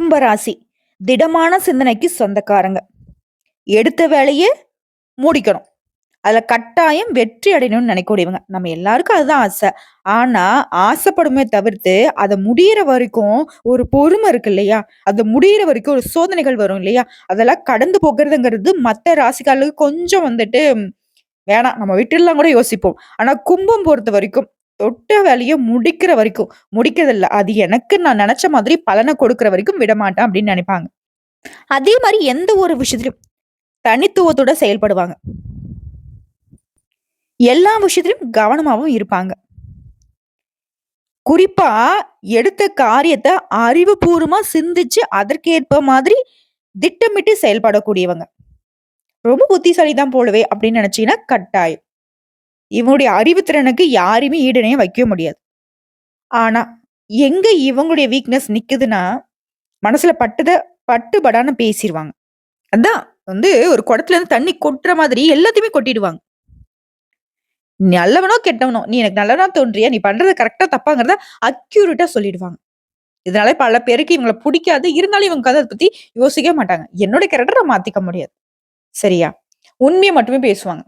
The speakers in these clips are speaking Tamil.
கும்பராசி திடமான சிந்தனைக்கு சொந்தக்காரங்க. எடுத்த வேலையை முடிக்கணும். அதில் கட்டாயம் வெற்றி அடையணும்னு நினைக்கக்கூடியவங்க. நம்ம எல்லாருக்கும் அதுதான் ஆசை. ஆனால் ஆசைப்படுமே தவிர்த்து அதை முடியிற வரைக்கும் ஒரு பொறுமை இருக்கு இல்லையா? அது முடியிற வரைக்கும் ஒரு சோதனைகள் வரும் இல்லையா? அதெல்லாம் கடந்து போகிறதுங்கிறது மற்ற ராசிக்காரர்களுக்கு கொஞ்சம் வந்துட்டு வேணாம் நம்ம விட்டுலாம் கூட யோசிப்போம். ஆனால் கும்பம் பொறுத்த வரைக்கும் தொட்ட வேலையை முடிக்கிற வரைக்கும் முடிக்கிறதில்ல. அது எனக்கு நான் நினைச்ச மாதிரி பலனை கொடுக்குற வரைக்கும் விட மாட்டேன் அப்படின்னு நினைப்பாங்க. அதே மாதிரி எந்த ஒரு விஷயத்திலும் தனித்துவத்தோட செயல்படுவாங்க. எல்லா விஷயத்திலும் கவனமாகவும் இருப்பாங்க. குறிப்பா எடுத்த காரியத்தை அறிவுபூர்வமா சிந்திச்சு அதற்கேற்ப மாதிரி திட்டமிட்டு செயல்படக்கூடியவங்க. ரொம்ப புத்திசாலி தான் போலவே அப்படின்னு நினைச்சீங்கன்னா கட்டாயம். இவனுடைய அறிவுத்திறனுக்கு யாரையுமே ஈடனையே வைக்க முடியாது. ஆனா எங்க இவங்களுடைய வீக்னஸ் நிக்குதுன்னா மனசுல பட்டுத பட்டுபடான்னு பேசிடுவாங்க அதான் வந்து ஒரு குடத்துல இருந்து தண்ணி கொட்டுற மாதிரி எல்லாத்தையுமே கொட்டிடுவாங்க. நல்லவனோ கெட்டவனோ நீ எனக்கு நல்லவனா தோன்றியா நீ பண்றது கரெக்டா தப்பாங்கிறத அக்யூரேட்டா சொல்லிடுவாங்க. இதனால பல பேருக்கு இவங்களை பிடிக்காது. இருந்தாலும் இவங்க கதை பத்தி யோசிக்க மாட்டாங்க. என்னோட கேரக்டரை மாத்திக்க முடியாது. சரியா? உண்மையை மட்டுமே பேசுவாங்க.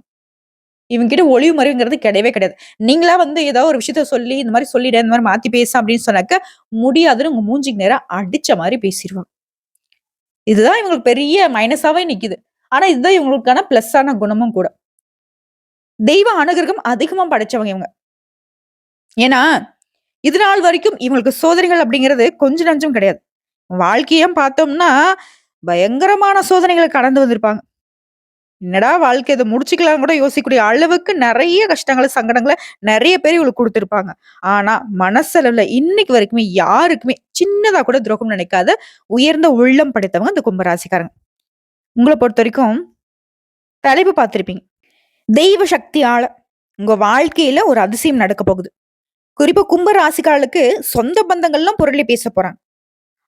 இவங்ககிட்ட ஒளிவு மறைவுங்கிறது கிடையவே கிடையாது. நீங்களா வந்து ஏதாவது ஒரு விஷயத்த சொல்லி இந்த மாதிரி சொல்லிட இந்த மாதிரி மாத்தி பேச அப்படின்னு சொன்னாக்க முடியாதுன்னு உங்க மூஞ்சிக்கு நேரம் அடிச்ச மாதிரி பேசிடுவாங்க இதுதான் இவங்களுக்கு பெரிய மைனஸாவே நிக்குது. ஆனா இதுதான் இவங்களுக்கான பிளஸ்ஸான குணமும் கூட. தெய்வ அனுகிரகம் அதிகமா படைச்சவங்க இவங்க. ஏன்னா இது நாள் வரைக்கும் இவங்களுக்கு சோதனைகள் அப்படிங்கிறது கொஞ்சம் நஞ்சம் கிடையாது. வாழ்க்கையும் பார்த்தோம்னா பயங்கரமான சோதனைகளை கடந்து வந்திருப்பாங்க. என்னடா வாழ்க்கை இதை முடிச்சுக்கலாம் கூட யோசிக்கக்கூடிய அளவுக்கு நிறைய கஷ்டங்களை சங்கடங்களை நிறைய பேர் இவங்களுக்கு கொடுத்துருப்பாங்க. ஆனா மனசளவுல இன்னைக்கு வரைக்குமே யாருக்குமே சின்னதா கூட துரோகம் நினைக்காத உயர்ந்த உள்ளம் படைத்தவங்க இந்த கும்பராசிக்காரங்க. உங்களை பொறுத்த வரைக்கும் தலைப்பு பார்த்துருப்பீங்க. தெய்வ சக்தியால உங்க வாழ்க்கையில ஒரு அதிசயம் நடக்க போகுது. குறிப்பா கும்ப ராசிக்காரர்களுக்கு சொந்த பந்தங்கள்லாம் பொருளை பேச போறாங்க.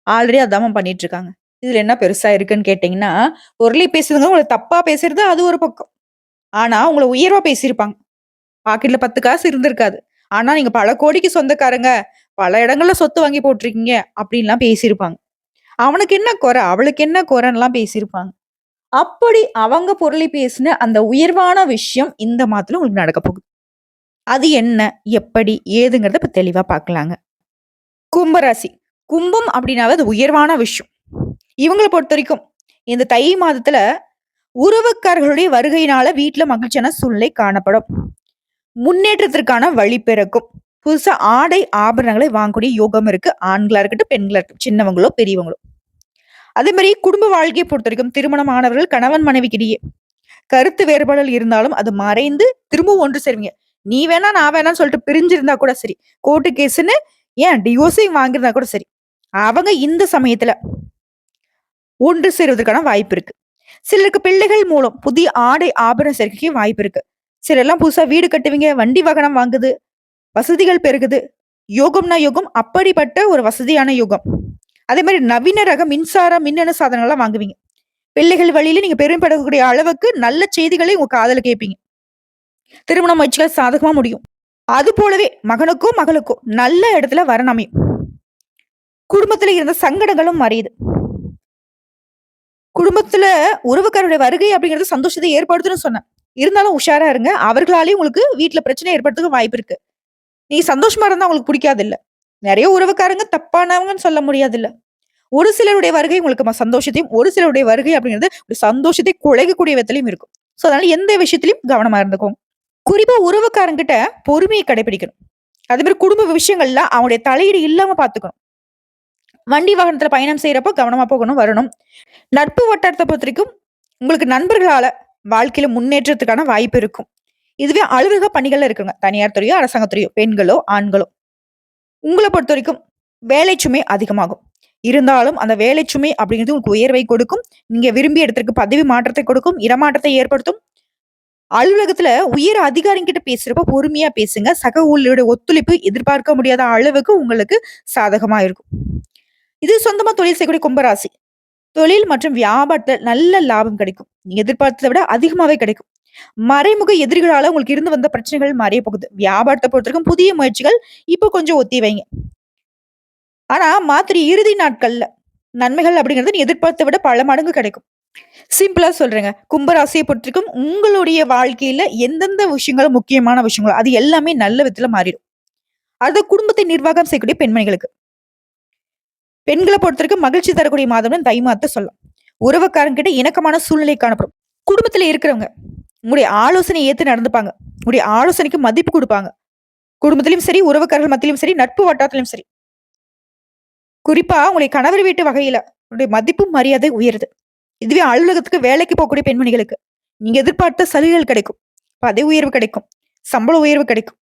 ஆல்ரெடி அதாம பண்ணிட்டு இருக்காங்க. இதுல என்ன பெருசா இருக்குன்னு கேட்டீங்கன்னா பொருளை பேசுறதுங்க உங்களை தப்பா பேசுறது அது ஒரு பக்கம். ஆனா உங்களை உயர்வா பேசியிருப்பாங்க. பாக்கெட்ல பத்து காசு இருந்திருக்காது. ஆனா நீங்க பல கோடிக்கு சொந்தக்காரங்க பல இடங்கள்ல சொத்து வாங்கி போட்டிருக்கீங்க அப்படின்லாம் பேசியிருப்பாங்க. அவனுக்கு என்ன குறை? அவளுக்கு என்ன குறைன்னுலாம் பேசியிருப்பாங்க. அப்படி அவங்க பொருளை பேசின அந்த உயர்வான விஷயம் இந்த மாதத்துல உங்களுக்கு நடக்க போகுது. அது என்ன எப்படி ஏதுங்கிறத இப்ப தெளிவா பார்க்கலாங்க கும்பராசி. கும்பம் அப்படின்னாவே அது உயர்வான விஷயம். இவங்களை பொறுத்த வரைக்கும் இந்த தை மாதத்துல உறவுக்காரர்களுடைய வருகையினால வீட்டுல மகிழ்ச்சியான சூழ்நிலை காணப்படும். முன்னேற்றத்திற்கான வழி பிறக்கும். புதுசா ஆடை ஆபரணங்களை வாங்கக்கூடிய யோகம் இருக்கு. ஆண்களா இருக்கட்டும் பெண்களா இருக்கட்டும் சின்னவங்களோ பெரியவங்களோ. அதே மாதிரி குடும்ப வாழ்க்கையை பொறுத்த வரைக்கும் திருமணமானவர்கள் கணவன் மனைவிக்கிடையே கருத்து வேறுபாடுகள் இருந்தாலும் அது மறைந்து திரும்பவும் ஒன்று சேருவீங்க. நீ வேணா நான் வேணாம்னு சொல்லிட்டு பிரிஞ்சிருந்தா கூட சரி. கோர்ட்டு கேஸ்ன்னு ஏன் டிவோர்ஸையும் வாங்கியிருந்தா கூட சரி. அவங்க இந்த சமயத்துல ஒன்று சேருவதற்கான வாய்ப்பு இருக்கு. சிலருக்கு பிள்ளைகள் மூலம் புதிய ஆடை ஆபரண சேர்க்கைக்கு வாய்ப்பு இருக்கு. சிலர்லாம் புதுசா வீடு கட்டுவீங்க வண்டி வாகனம் வாங்குது வசதிகள் பெருகுது. யோகம்னா யோகம் அப்படிப்பட்ட ஒரு வசதியான யோகம். அதே மாதிரி நவீன ரக மின்சார மின்னணு சாதனங்கள்லாம் வாங்குவீங்க. பிள்ளைகள் வழியில நீங்க பெருமைப்படக்கூடிய அளவுக்கு நல்ல செய்திகளை உங்க காதல கேட்பீங்க. திருமண முயற்சிகள் சாதகமா முடியும். அது போலவே மகனுக்கும் மகளுக்கும் நல்ல இடத்துல வரணமையும் குடும்பத்துல இருந்த சங்கடங்களும் மறையுது. குடும்பத்துல உறவுக்காரருடைய வருகை அப்படிங்கிறது சந்தோஷத்தை ஏற்படுத்துன்னு சொன்னேன். இருந்தாலும் உஷாரா இருங்க. அவர்களாலேயும் உங்களுக்கு வீட்டுல பிரச்சனை ஏற்படுறதுக்கு வாய்ப்பு இருக்கு. நீ சந்தோஷமா இருந்தா உங்களுக்கு பிடிக்காது இல்ல நிறைய உறவுக்காரங்க தப்பானவங்கன்னு சொல்ல முடியாது இல்ல ஒரு சிலருடைய வருகை உங்களுக்கு சந்தோஷத்தையும் ஒரு சிலருடைய வருகை அப்படிங்கிறது ஒரு சந்தோஷத்தை குலைக்கக்கூடிய விதத்திலையும் இருக்கும். ஸோ அதனால எந்த விஷயத்திலையும் கவனமா இருந்துக்கோங்க. குறிப்பா உறவுக்காரங்கிட்ட பொறுமையை கடைபிடிக்கணும். அதே மாதிரி குடும்ப விஷயங்கள்ல அவங்களுடைய தலையீடு இல்லாம பாத்துக்கணும் வண்டி வாகனத்துல பயணம் செய்யறப்போ கவனமா போகணும் வரணும். நட்பு வட்டாரத்தை பொறுத்த வரைக்கும் உங்களுக்கு நண்பர்களால் வாழ்க்கையில் முன்னேற்றத்துக்கான வாய்ப்பு இருக்கும். இதுவே அலுவலக பணிகள்ல இருக்குங்க. தனியார் துறையோ அரசாங்கத்துறையோ பெண்களோ ஆண்களோ. உங்களை பொறுத்த வரைக்கும் வேலை சுமை அதிகமாகும். இருந்தாலும் அந்த வேலை சுமை அப்படிங்கிறது உங்களுக்கு உயர்வை கொடுக்கும். நீங்க விரும்பிய இடத்திற்கு பதவி மாற்றத்தை கொடுக்கும் இடமாற்றத்தை ஏற்படுத்தும். அலுவலகத்துல உயர் அதிகாரிகிட்ட பேசுறப்ப பொறுமையா பேசுங்க. சக ஊழியருடைய ஒத்துழைப்பு எதிர்பார்க்க முடியாத அளவுக்கு உங்களுக்கு சாதகமா இருக்கும். இது சொந்தமா தொழில் செய்யக்கூடிய கும்பராசி. தொழில் மற்றும் வியாபாரத்தில் நல்ல லாபம் கிடைக்கும். நீங்க எதிர்பார்த்ததை விட அதிகமாவே கிடைக்கும். மறைமுக எதிரிகளால உங்களுக்கு இருந்து வந்த பிரச்சனைகள் மறைய போகுது. வியாபாரத்தை பொறுத்தவரைக்கும் புதிய முயற்சிகள் இப்போ கொஞ்சம் ஒத்தி வைங்க. ஆனா மாத்திரை இறுதி நாட்கள்ல நன்மைகள் அப்படிங்கிறது நீ எதிர்பார்த்த விட பல மடங்கு கிடைக்கும். சிம்பிளா சொல்றேங்க. கும்பராசியை பொறுத்திருக்கும் உங்களுடைய வாழ்க்கையில எந்தெந்த விஷயங்களும் முக்கியமான விஷயங்களோ அது எல்லாமே நல்ல விதத்துல மாறிடும். அது குடும்பத்தை நிர்வாகம் செய்யக்கூடிய பெண்மணிகளுக்கு. பெண்களை பொறுத்தவரைக்கும் மகிழ்ச்சி தரக்கூடிய மாதம்னு தை மாதத்தை சொல்லலாம். உறவுக்காரங்கிட்ட இணக்கமான சூழ்நிலை காணப்படும். குடும்பத்துல இருக்கிறவங்க உங்களுடைய ஆலோசனை ஏத்து நடந்துப்பாங்க. உங்களுடைய ஆலோசனைக்கு மதிப்பு கொடுப்பாங்க. குடும்பத்திலும் சரி உறவுக்காரர்கள் மத்தியிலும் சரி நட்பு வட்டாரத்திலும் சரி. குறிப்பா உங்களுடைய கணவர் வீட்டு வகையில உங்களுடைய மதிப்பும் மரியாதை உயருது. இதுவே அலுவலகத்துக்கு வேலைக்கு போகக்கூடிய பெண்மணிகளுக்கு. நீங்க எதிர்பார்த்த சலுகைகள் கிடைக்கும். பதவி உயர்வு கிடைக்கும். சம்பள உயர்வு கிடைக்கும்.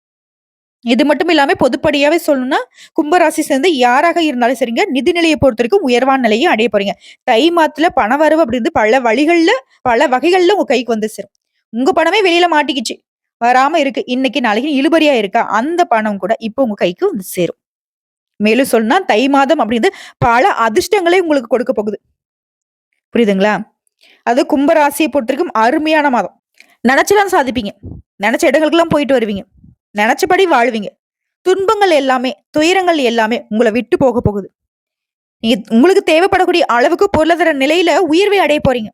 இது மட்டும் இல்லாம பொதுப்படியாவே சொல்லணும்னா கும்பராசி சேர்ந்து யாராக இருந்தாலும் சரிங்க நிதி நிலையை பொறுத்த வரைக்கும் உயர்வான நிலையை அடைய போறீங்க. தை மாத்துல பண வரவு அப்படின்றது பல வழிகள்ல பல வகைகள்ல உங்க கைக்கு வந்து சேரும். உங்க பணமே வெளியில மாட்டிக்கிச்சு. வராம இருக்கு. இன்னைக்கு நாளைக்கு இழுபறியா இருக்கா? அந்த பணம் கூட இப்போ உங்க கைக்கு வந்து சேரும். மேலும் சொன்னா தை மாதம் அப்படின்றது பல அதிர்ஷ்டங்களே உங்களுக்கு கொடுக்க போகுது. புரியுதுங்களா? அது கும்பராசியை பொறுத்திருக்கும் அருமையான மாதம். நினைச்சலாம் சாதிப்பீங்க. நினைச்ச இடங்களுக்கெல்லாம் போயிட்டு வருவீங்க. நினைச்சபடி வாழ்வீங்க. துன்பங்கள் எல்லாமே துயரங்கள் எல்லாமே உங்களை விட்டு போக போகுது. நீங்க உங்களுக்கு தேவைப்படக்கூடிய அளவுக்கு பொருளாதார நிலையில உயர்வை அடைய போறீங்க.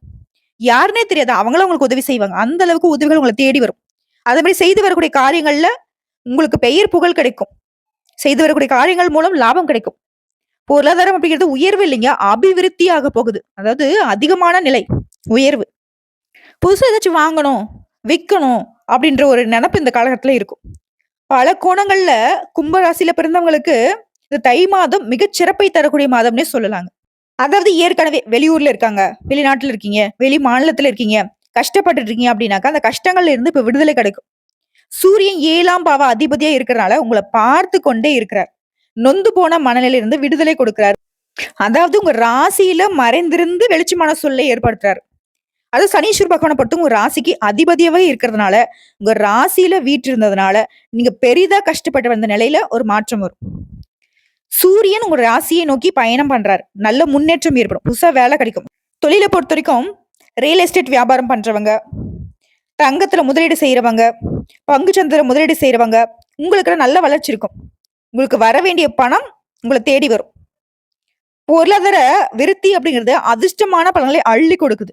யாருன்னே தெரியாது. அவங்களும் உங்களுக்கு உதவி செய்வாங்க. அந்த அளவுக்கு உதவிகள் உங்களை தேடி வரும். அதே மாதிரி செய்து வரக்கூடிய காரியங்கள்ல உங்களுக்கு பெயர் புகழ் கிடைக்கும். செய்து வரக்கூடிய காரியங்கள் மூலம் லாபம் கிடைக்கும். பொருளாதாரம் அப்படிங்கிறது உயர்வு இல்லைங்க. அபிவிருத்தி ஆக போகுது. அதாவது அதிகமான நிலை உயர்வு. புதுசாக ஏதாச்சும் வாங்கணும் விற்கணும் அப்படின்ற ஒரு நினப்பு இந்த காலகட்டத்தில் இருக்கும். பல கோணங்கள்ல கும்பராசியில பிறந்தவங்களுக்கு இந்த தை மாதம் மிகச்சிறப்பை தரக்கூடிய மாதம்னே சொல்லலாங்க. அதாவது ஏற்கனவே வெளியூர்ல இருக்காங்க வெளிநாட்டுல இருக்கீங்க வெளி மாநிலத்துல இருக்கீங்க கஷ்டப்பட்டு இருக்கீங்க அப்படின்னாக்கா அந்த கஷ்டங்கள்ல இருந்து இப்ப விடுதலை கிடைக்கும். சூரியன் ஏழாம் பாவ அதிபதியா இருக்கிறனால உங்களை பார்த்து கொண்டே இருக்கிறார். நொந்து போன மனநிலையில இருந்து விடுதலை கொடுக்கிறார். அதாவது உங்க ராசியில மறைந்திருந்து வெளிச்சமான சொல்லை ஏற்படுத்துறாரு. அது சனீஸ்வர பகவானை பொறுத்து உங்க ராசிக்கு அதிபதியாவே இருக்கிறதுனால உங்க ராசியில வீட்டு இருந்ததுனால நீங்க பெரிதா கஷ்டப்பட்டு வந்த நிலையில ஒரு மாற்றம் வரும். சூரியன் உங்க ராசியை நோக்கி பயணம் பண்றாரு. நல்ல முன்னேற்றம் ஏற்படும். புதுசா வேலை கிடைக்கும். தொழிலை பொறுத்த வரைக்கும் ரியல் எஸ்டேட் வியாபாரம் பண்றவங்க தங்கத்துல முதலீடு செய்யறவங்க பங்கு சந்தையில முதலீடு செய்யறவங்க உங்களுக்கு நல்ல வளர்ச்சி இருக்கும். உங்களுக்கு வர வேண்டிய பணம் உங்களை தேடி வரும். பொருளாதார விருத்தி அப்படிங்கிறது அதிர்ஷ்டமான பலன்களை அள்ளி கொடுக்குது.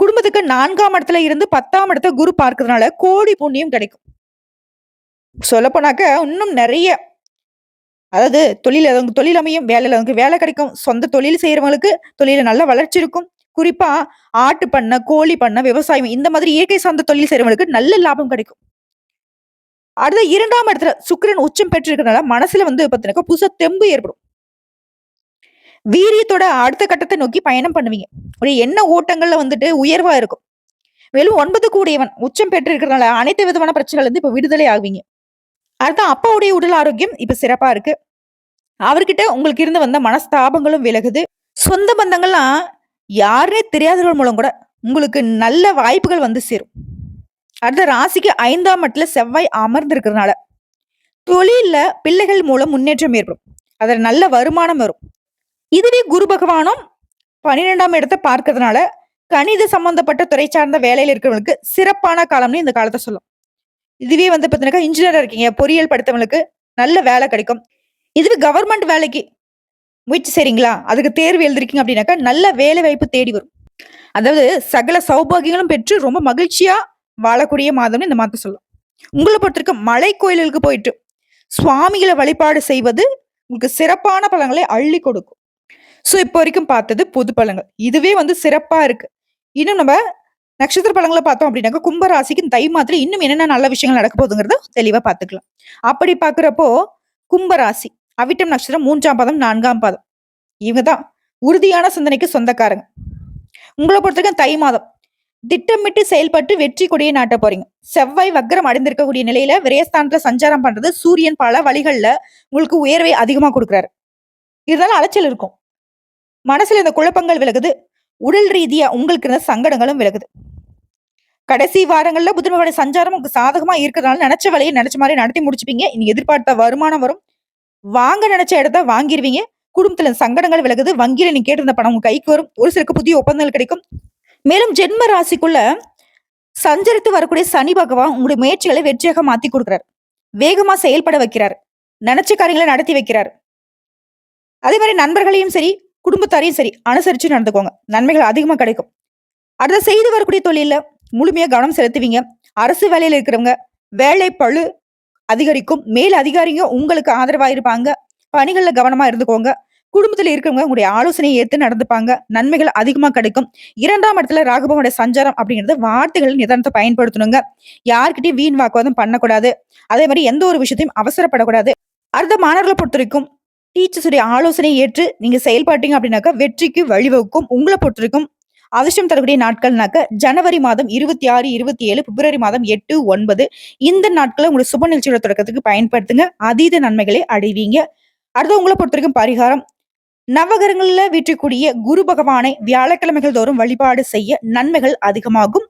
குடும்பத்துக்கு நான்காம் இடத்துல இருந்து பத்தாம் இடத்த குரு பார்க்கறதுனால கோடி புண்ணியம் கிடைக்கும். சொல்லப்போனாக்க இன்னும் நிறைய அதாவது தொழில் அவங்க தொழில் அமையும் வேலையில் அவங்க வேலை கிடைக்கும். சொந்த தொழில் செய்யறவங்களுக்கு தொழில நல்ல வளர்ச்சி இருக்கும். குறிப்பா ஆட்டு பண்ண கோழி பண்ண விவசாயம் இந்த மாதிரி இயற்கை சார்ந்த தொழில் செய்யறவங்களுக்கு நல்ல லாபம் கிடைக்கும். அடுத்த இரண்டாம் இடத்துல சுக்கிரன் உச்சம் பெற்றிருக்கிறதுனால மனசுல வந்து பார்த்தீங்கன்னா புதுசா தெம்பு ஏற்படும். வீரியத்தோட அடுத்த கட்டத்தை நோக்கி பயணம் பண்ணுவீங்க. ஒரு எண்ண ஓட்டங்கள்ல வந்துட்டு உயர்வா இருக்கும். மேலும் ஒன்பது கூடியவன் உச்சம் பெற்று இருக்கிறதுனால அனைத்து விதமான பிரச்சனைகள் இருந்து இப்ப விடுதலை ஆகுவீங்க அடுத்த அப்பாவுடைய உடல் ஆரோக்கியம் இப்ப சிறப்பா இருக்கு. அவர்கிட்ட உங்களுக்கு இருந்து வந்த மனஸ்தாபங்களும் விலகுது. சொந்த பந்தங்கள்லாம் யாருனே தெரியாதவர்கள் மூலம் கூட உங்களுக்கு நல்ல வாய்ப்புகள் வந்து சேரும். அடுத்த ராசிக்கு ஐந்தாம் மட்டில் செவ்வாய் அமர்ந்திருக்கிறதுனால தொழிலில் பிள்ளைகள் மூலம் முன்னேற்றம் ஏற்படும். அதில் நல்ல வருமானம் வரும். இதுவே குரு பகவானும் பன்னிரெண்டாம் இடத்தை பார்க்கறதுனால கணித சம்பந்தப்பட்ட துறை சார்ந்த வேலையில இருக்கிறவங்களுக்கு சிறப்பான காலம்னு இந்த காலத்தை சொல்லும். இதுவே வந்து பார்த்தீங்கன்னா இன்ஜினியரா இருக்கீங்க பொறியியல் படித்தவங்களுக்கு நல்ல வேலை கிடைக்கும். இதுவே கவர்மெண்ட் வேலைக்கு முயற்சி செய்றீங்களா? அதுக்கு தேர்வு எழுதிருக்கீங்க அப்படின்னாக்கா நல்ல வேலை வாய்ப்பு தேடி வரும். அதாவது சகல சௌபாகியங்களும் பெற்று ரொம்ப மகிழ்ச்சியா வாழக்கூடிய மாதம்னு இந்த மாதம் சொல்லும். உங்களை பொறுத்திருக்க மலை கோயில்களுக்கு போயிட்டு சுவாமிகளை வழிபாடு செய்வது உங்களுக்கு சிறப்பான பலங்களை அள்ளி கொடுக்கும். ஸோ இப்போ வரைக்கும் பார்த்தது பொது பழங்கள். இதுவே வந்து சிறப்பா இருக்கு. இன்னும் நம்ம நட்சத்திர பழங்களை பார்த்தோம் அப்படின்னாக்கா கும்பராசிக்கும் தை மாதத்துல இன்னும் என்னென்ன நல்ல விஷயங்கள் நடக்க போகுதுங்கிறத தெளிவாக பார்த்துக்கலாம். அப்படி பார்க்குறப்போ கும்பராசி அவிட்டம் நட்சத்திரம் மூன்றாம் பாதம் நான்காம் பாதம். இவங்க தான் உறுதியான சிந்தனைக்கு சொந்தக்காரங்க. உங்களை பொறுத்தவரைக்கும் தை மாதம். திட்டமிட்டு செயல்பட்டு வெற்றி கொடியை நாட்ட போறீங்க. செவ்வாய் வக்கரம் அடைந்திருக்கக்கூடிய நிலையில விரயஸ்தானத்துல சஞ்சாரம் பண்றது சூரியன் பல வழிகள்ல உங்களுக்கு உயர்வை அதிகமா கொடுக்குறாரு. இதனால அலைச்சல் இருக்கும். மனசுல இந்த குழப்பங்கள் விலகுது. உடல் ரீதியா உங்களுக்கு இருந்த சங்கடங்களும் விலகுது. கடைசி வாரங்கள்ல புதன்மோட சஞ்சாரம் உங்களுக்கு சாதகமா இருக்கிறதுனால நினைச்ச வேலையை நினைச்ச மாதிரி நடத்தி முடிச்சுப்பீங்க. நீங்க எதிர்பார்த்த வருமானம் வரும். வாங்க நினைச்ச இடத்த வாங்கிருவீங்க. குடும்பத்துல சங்கடங்கள் விலகுது. வங்கியில நீங்க கேட்டிருந்த பணம் உங்க கைக்கு வரும். ஒரு சிலருக்கு புதிய ஒப்பந்தங்கள் கிடைக்கும். மேலும் ஜென்ம ராசிக்குள்ள சஞ்சரித்து வரக்கூடிய சனி பகவான் உங்களுடைய முயற்சிகளை வெற்றியாக மாத்தி கொடுக்குறாரு. வேகமா செயல்பட வைக்கிறார். நினைச்ச காரியங்களை நடத்தி வைக்கிறார். அதே மாதிரி நண்பர்களையும் சரி குடும்பத்தாரையும் சரி அனுசரிச்சு நடந்துக்கோங்க. நன்மைகள் அதிகமாக கிடைக்கும். அடுத்த செய்து வரக்கூடிய தொழிலில் முழுமையாக கவனம் செலுத்துவீங்க. அரசு வேலையில் இருக்கிறவங்க வேலை பழு அதிகரிக்கும். மேல் அதிகாரிங்க உங்களுக்கு ஆதரவாக இருப்பாங்க. பணிகளில் கவனமாக இருந்துக்கோங்க. குடும்பத்தில் இருக்கிறவங்க உங்களுடைய ஆலோசனையை ஏற்று நடந்துப்பாங்க. நன்மைகள் அதிகமாக கிடைக்கும். இரண்டாம் இடத்துல ராகுபவனுடைய சஞ்சாரம் அப்படிங்கிறது வார்த்தைகள் நிதானத்தை பயன்படுத்தணுங்க. யார்கிட்டயும் வீண் வாக்குவாதம் பண்ணக்கூடாது. அதே மாதிரி எந்த ஒரு விஷயத்தையும் அவசரப்படக்கூடாது. அடுத்த மாணவர்களை பொறுத்த வரைக்கும் டீச்சர்ஸுடைய ஆலோசனை ஏற்று நீங்க செயல்பாட்டீங்க அப்படின்னாக்கா வெற்றிக்கு வழிவகுக்கும் உங்களை பொறுத்த வரைக்கும் அதிர்ஷ்டம் தரக்கூடிய நாட்கள்னாக்க ஜனவரி மாதம் இருபத்தி ஆறு இருபத்தி ஏழு பிப்ரவரி மாதம் எட்டு ஒன்பது. இந்த நாட்களை உங்களை சுப நிகழ்ச்சியோட தொடக்கத்துக்கு பயன்படுத்துங்க. அதீத நன்மைகளை அடைவீங்க. அடுத்து உங்களை பொறுத்த வரைக்கும் பரிகாரம். நவகரங்கள்ல வீற்றக்கூடிய குரு பகவானை வியாழக்கிழமைகள் தோறும் வழிபாடு செய்ய நன்மைகள் அதிகமாகும்.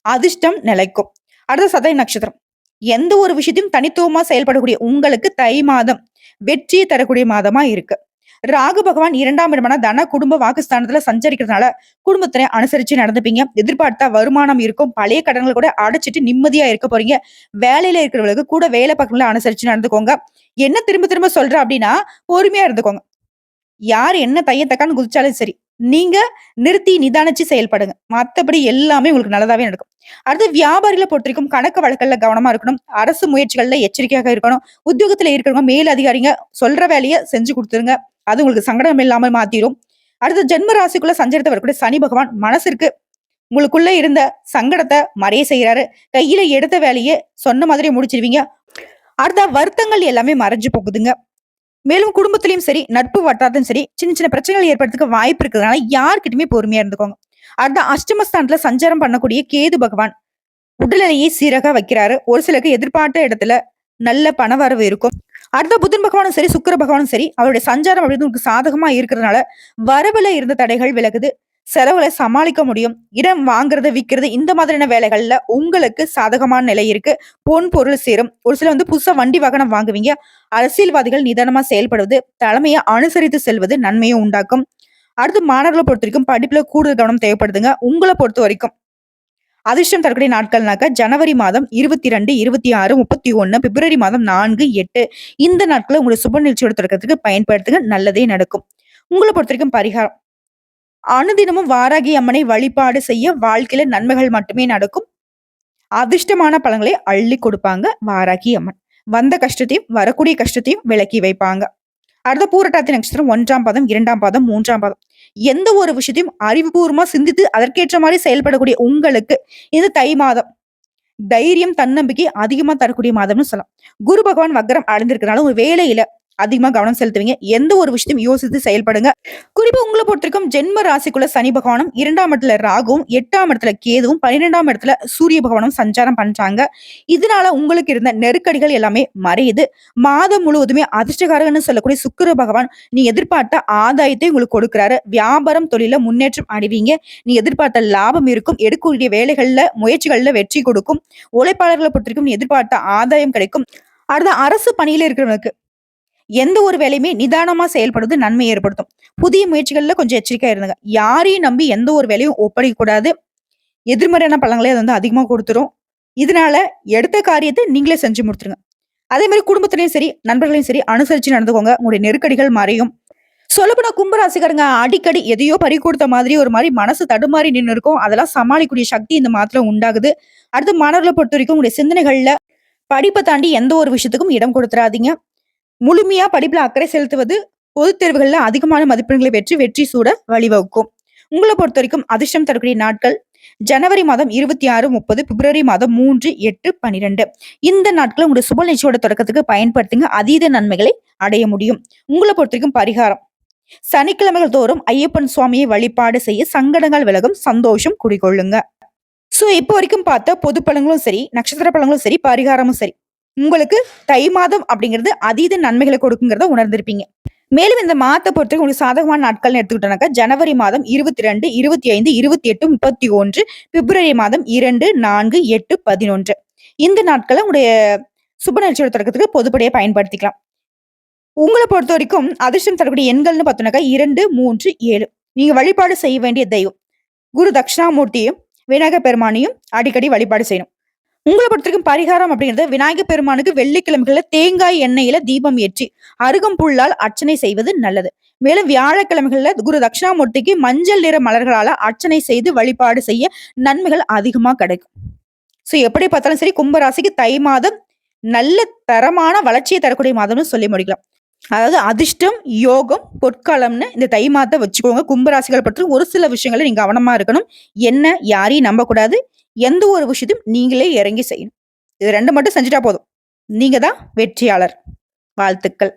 அதிர்ஷ்டம் நிலைக்கும். அடுத்த சதய நட்சத்திரம். எந்த ஒரு விஷயத்தையும் தனித்துவமா செயல்படக்கூடிய உங்களுக்கு தை மாதம் வெற்றியை தரக்கூடிய மாதமா இருக்கு. ராகு பகவான் இரண்டாம் இடமான தன குடும்ப வாக்குஸ்தானத்துல சஞ்சரிக்கிறதுனால குடும்பத்தினை அனுசரிச்சு நடந்துப்பீங்க. எதிர்பார்த்தா வருமானம் இருக்கும். பழைய கடன்களை கூட அடைச்சிட்டு நிம்மதியா இருக்க போறீங்க. வேலையில இருக்கிறவங்களுக்கு கூட வேலை பக்கங்கள அனுசரிச்சு நடந்துக்கோங்க. என்ன திரும்ப திரும்ப சொல்ற அப்படின்னா பொறுமையா இருந்துக்கோங்க. யார் என்ன தைய தக்கான்னு குதிச்சாலும் சரி நீங்க நிறுத்தி நிதானிச்சு செயல்படுங்க. மற்றபடி எல்லாமே உங்களுக்கு நல்லதாவே நடக்கும். அடுத்து வியாபாரியில பொறுத்த வரைக்கும் கணக்கு வழக்கல்ல கவனமா இருக்கணும். அரசு முயற்சிகள்ல எச்சரிக்கையாக இருக்கணும். உத்தியோகத்துல இருக்கிறவங்க மேல் அதிகாரிங்க சொல்ற வேலையை செஞ்சு கொடுத்துருங்க. அது உங்களுக்கு சங்கடம் இல்லாம மாத்திரும். அடுத்து ஜென்ம ராசிக்குள்ள சஞ்சரித்து வரக்கூடிய சனி பகவான் மனசிற்கு உங்களுக்குள்ள இருந்த சங்கடத்தை மறைய செய்யறாரு கையில எடுத்த வேலையை சொன்ன மாதிரி முடிச்சிருவீங்க. அடுத்த வருத்தங்கள் எல்லாமே மறைஞ்சு போகுதுங்க. மேலும் குடும்பத்திலையும் சரி நட்பு வட்டாரத்தையும் சரி சின்ன சின்ன பிரச்சனைகள் ஏற்படுறதுக்கு வாய்ப்பு இருக்கிறதுனால யார்கிட்டயுமே பொறுமையா இருந்துக்கோங்க. அடுத்த அஷ்டமஸ்தானத்துல சஞ்சாரம் பண்ணக்கூடிய கேது பகவான் உடல்நிலையை சீராக வைக்கிறாரு. ஒரு சிலருக்கு எதிர்பார்த்த இடத்துல நல்ல பணவரவு இருக்கும். அடுத்த புதன் பகவானும் சரி சுக்கிர பகவானும் சரி அவருடைய சஞ்சாரம் அப்படின்னு உங்களுக்கு சாதகமா இருக்கிறதுனால வரவுல இருந்த தடைகள் விலகுது. செலவுகளை சமாளிக்க முடியும். இடம் வாங்குறது விற்கிறது இந்த மாதிரியான வேலைகள்ல உங்களுக்கு சாதகமான நிலை இருக்கு. பொன் பொருள் சேரும். ஒரு சில வந்து புதுசா வண்டி வாகனம் வாங்குவீங்க. அரசியல்வாதிகள் நிதானமா செயல்படுவது தலைமையை அனுசரித்து செல்வது நன்மையை உண்டாக்கும். அடுத்து மாணவர்களை பொறுத்த வரைக்கும் படிப்புல கூடுதல் கவனம் தேவைப்படுதுங்க. உங்களை பொறுத்த வரைக்கும். அதிர்ஷ்டம் தரக்கூடிய நாட்கள்னாக்க ஜனவரி மாதம் இருபத்தி ரெண்டு இருபத்தி ஆறு முப்பத்தி ஒன்னு பிப்ரவரி மாதம் நான்கு எட்டு. இந்த நாட்களை உங்களுடைய சுப நிகழ்ச்சியோட தொடக்கத்துக்கு பயன்படுத்துங்க. நல்லதே நடக்கும். உங்களை பொறுத்த வரைக்கும் பரிகாரம். அனுதினமும் வாராகி அம்மனை வழிபாடு செய்ய வாழ்க்கையில நன்மைகள் மட்டுமே நடக்கும். அதிர்ஷ்டமான பழங்களை அள்ளி கொடுப்பாங்க வாராகி அம்மன். வந்த கஷ்டத்தையும் வரக்கூடிய கஷ்டத்தையும் விலக்கி வைப்பாங்க. அடுத்த பூரட்டாத்தி நட்சத்திரம் ஒன்றாம் பாதம் இரண்டாம் பாதம் மூன்றாம் பாதம். எந்த ஒரு விஷயத்தையும் அறிவுபூர்வமா சிந்தித்து அதற்கேற்ற மாதிரி செயல்படக்கூடிய உங்களுக்கு இது தை மாதம். தைரியம் தன்னம்பிக்கை அதிகமா தரக்கூடிய மாதம்னு சொல்லலாம். குரு பகவான் வக்கரம் அடைந்திருக்கிறனால ஒரு வேலையில அதிகமா கவனம் செலுத்துவீங்க. எந்த ஒரு விஷயத்தையும் யோசித்து செயல்படுங்க. குறிப்பா உங்களை பொறுத்திருக்கும் ஜென்ம ராசிக்குள்ள சனி பகவானும் இரண்டாம் இடத்துல ராகுவும் எட்டாம் இடத்துல கேதுவும் பன்னிரெண்டாம் இடத்துல சூரிய பகவானும் சஞ்சாரம் பண்றாங்க. இதனால உங்களுக்கு இருந்த நெருக்கடிகள் எல்லாமே மறையுது. மாதம் முழுவதுமே அதிர்ஷ்டகாரகன்னு சொல்லக்கூடிய சுக்கிர பகவான் நீ எதிர்பார்த்த ஆதாயத்தை உங்களுக்கு கொடுக்குறாரு. வியாபாரம் தொழில முன்னேற்றம் அடைவீங்க. நீ எதிர்பார்த்த லாபம் இருக்கும். எடுக்கக்கூடிய வேலைகள்ல முயற்சிகள்ல வெற்றி கொடுக்கும். உழைப்பாளர்களை பொறுத்திருக்கும் நீ எதிர்பார்த்த ஆதாயம் கிடைக்கும். அடுத்த அரசு பணியில இருக்கிறவங்களுக்கு எந்த ஒரு வேலையுமே நிதானமா செயல்படுவது நன்மை ஏற்படுத்தும். புதிய முயற்சிகள்ல கொஞ்சம் எச்சரிக்கையா இருந்துங்க. யாரையும் நம்பி எந்த ஒரு வேலையும் ஒப்படைக்க கூடாது எதிர்மறையான பழங்களே அது வந்து அதிகமா கொடுத்துரும். இதனால எடுத்த காரியத்தை நீங்களே செஞ்சு முடித்துருங்க அதே மாதிரி குடும்பத்திலையும் சரி நண்பர்களையும் சரி அனுசரிச்சு நடந்துக்கோங்க. உங்களுடைய நெருக்கடிகள் மறையும். சொல்லப்போனா கும்பராசிக்காரங்க அடிக்கடி எதையோ பறி கொடுத்த மாதிரி ஒரு மாதிரி மனசு தடுமாறி நின்று இருக்கும். அதெல்லாம் சமாளிக்கக்கூடிய சக்தி இந்த மாத்திரம் உண்டாகுது. அடுத்து மாணவர்களை பொறுத்த வரைக்கும் உங்களுடைய சிந்தனைகள்ல படிப்பை தாண்டி எந்த ஒரு விஷயத்துக்கும் இடம் கொடுத்துறாதீங்க. முழுமையா படிப்புல அக்கறை செலுத்துவது பொதுத் தேர்வுகள்ல அதிகமான மதிப்பெண்களை பெற்று வெற்றி சூட வழிவகுக்கும். உங்களை பொறுத்த வரைக்கும் அதிர்ஷ்டம் தரக்கூடிய நாட்கள் ஜனவரி மாதம் இருபத்தி ஆறு முப்பது பிப்ரவரி மாதம் மூன்று எட்டு பனிரெண்டு. இந்த நாட்களை உங்களுடைய சுப நிகழ்ச்சியோட தொடக்கத்துக்கு பயன்படுத்துங்க. அதீத நன்மைகளை அடைய முடியும். உங்களை பொறுத்த வரைக்கும் பரிகாரம். சனிக்கிழமைகள் தோறும் ஐயப்பன் சுவாமியை வழிபாடு செய்ய சங்கடங்கள் விலகும் சந்தோஷம் குடிகொள்ளுங்க. சோ இப்போ வரைக்கும் பார்த்த பொது பழங்களும் சரி நட்சத்திர பழங்களும் சரி பரிகாரமும் சரி. உங்களுக்கு தை மாதம் அப்படிங்கிறது அதீத நன்மைகளை கொடுக்குங்கிறத உணர்ந்திருப்பீங்க. மேலும் இந்த மாதத்தை பொறுத்தவரைக்கும் உங்களுக்கு சாதகமான நாட்கள்னு எடுத்துக்கிட்டோம்னாக்கா ஜனவரி மாதம் இருபத்தி ரெண்டு இருபத்தி ஐந்து இருபத்தி எட்டு முப்பத்தி ஒன்று பிப்ரவரி மாதம் இரண்டு நான்கு எட்டு பதினொன்று. இந்த நாட்களை உங்களுடைய சுப நிகழ்ச்சியோட தொடக்கத்துக்கு பொதுப்படையை பயன்படுத்திக்கலாம். உங்களை பொறுத்த வரைக்கும் அதிர்ஷ்டம் தரக்கூடிய எண்கள்னு பார்த்தோம்னாக்கா இரண்டு மூன்று ஏழு. நீங்க வழிபாடு செய்ய வேண்டிய தெய்வம். குரு தட்சிணாமூர்த்தியும் விநாயகர் பெருமானையும் அடிக்கடி வழிபாடு செய்யணும். உங்களை பொறுத்தவரைக்கும் பரிகாரம் அப்படிங்கிறது விநாயகர் பெருமானுக்கு வெள்ளிக்கிழமைகளில் தேங்காய் எண்ணெயில தீபம் ஏற்றி அருகம்புல்லால் அர்ச்சனை செய்வது நல்லது. மேலும் வியாழக்கிழமைகளில் குரு தட்சிணாமூர்த்திக்கு மஞ்சள் நிற மலர்களால அர்ச்சனை செய்து வழிபாடு செய்ய நன்மைகள் அதிகமா கிடைக்கும். ஸோ எப்படி பார்த்தாலும் சரி கும்பராசிக்கு தை மாதம் நல்ல தரமான வளர்ச்சியை தரக்கூடிய மாதம்னு சொல்லி முடிக்கலாம். அதாவது அதிர்ஷ்டம் யோகம் பொற்காலம்னு இந்த தை மாதத்தை வச்சுக்கோங்க. கும்பராசிகளை பற்றி ஒரு சில விஷயங்களை நீங்க கவனமா இருக்கணும். என்ன யாரையும் நம்பக்கூடாது. எந்த ஒரு விஷயத்தையும் நீங்களே இறங்கி செய்யணும். இது ரெண்டு மட்டும் செஞ்சுட்டா போதும். நீங்க தான் வெற்றியாளர். வாழ்த்துக்கள்.